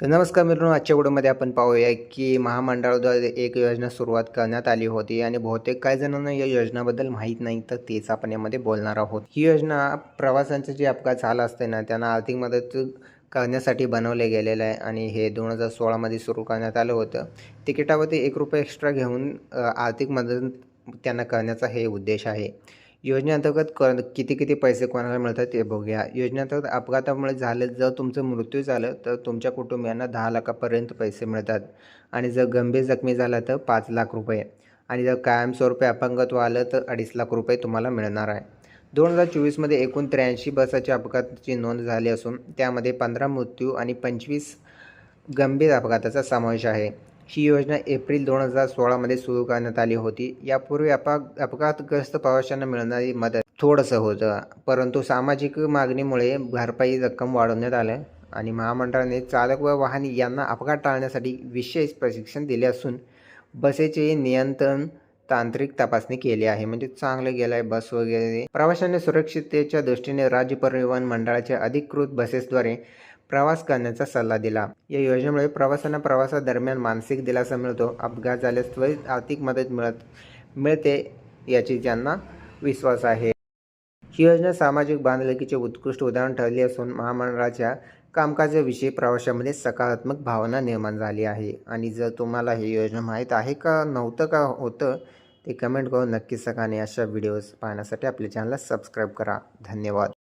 तर नमस्कार मित्रांनो आजच्या व्हिडिओमध्ये आपण पाहूया की महामंडळाद्वारे एक योजना सुरुवात करण्यात आली होती आणि बहुतेक काही जणांना या योजनाबद्दल माहीत नाही तर तेच आपण यामध्ये बोलणार आहोत. ही योजना प्रवाशांचे जे अपघात झाला असते ना त्यांना आर्थिक मदत करण्यासाठी बनवले गेलेलं आहे आणि हे दोन हजार सोळामध्ये सुरू करण्यात आलं होतं. तिकिटावरती एक रुपये एक्स्ट्रा घेऊन आर्थिक मदत त्यांना करण्याचा हे उद्देश आहे. योजनेअंतर्गत क किती किती पैसे कोणाला मिळतात ते बघूया. योजनेअंतर्गत अपघातामुळे झालं जर तुमचं मृत्यू झालं तर तुमच्या कुटुंबियांना दहा लाखापर्यंत पैसे मिळतात. आणि जर गंभीर जखमी झाला तर पाच लाख रुपये. आणि जर कायमस्वरूपी अपंगत्व आलं तर अडीच लाख रुपये तुम्हाला मिळणार आहे. दोन हजार चोवीसमध्ये एकूण त्र्याऐंशी बसाच्या अपघाताची नोंद झाली असून त्यामध्ये पंधरा मृत्यू आणि पंचवीस गंभीर अपघाताचा समावेश आहे. ही योजना एप्रिल दोन हजार सोळामध्ये सुरू करण्यात आली होती. यापूर्वी अपा अपघातग्रस्त प्रवाशांना मिळणारी मदत थोडंसं होतं परंतु सामाजिक मागणीमुळे भरपाई रक्कम वाढवण्यात आलं आणि महामंडळाने चालक व वाहन यांना अपघात टाळण्यासाठी विशेष प्रशिक्षण दिले असून बसेचे नियंत्रण तांत्रिक तपासणी केली आहे. म्हणजे चांगलं गेलं आहे बस वगैरे. प्रवाशांनी सुरक्षिततेच्या दृष्टीने राज्य परिवहन मंडळाच्या अधिकृत बसेसद्वारे प्रवास करण्याचा सल्ला दिला. या योजनेमुळे प्रवाशांना प्रवासादरम्यान मानसिक दिलासा मिळतो अपघात झाल्यास त्वरित आर्थिक मदत मिळत मिळते याची ज्यांना विश्वास आहे. ही योजना सामाजिक बांधलकीचे उत्कृष्ट उदाहरण ठरली असून महामंडळाच्या कामकाजाविषयी प्रवाशामध्ये सकारात्मक भावना निर्माण झाली आहे. आणि जर तुम्हाला ही योजना माहीत आहे का नव्हतं का होतं ते कमेंट करून नक्कीच सांगा आणि अशा व्हिडिओज पाहण्यासाठी आपल्या चॅनलला सबस्क्राईब करा. धन्यवाद.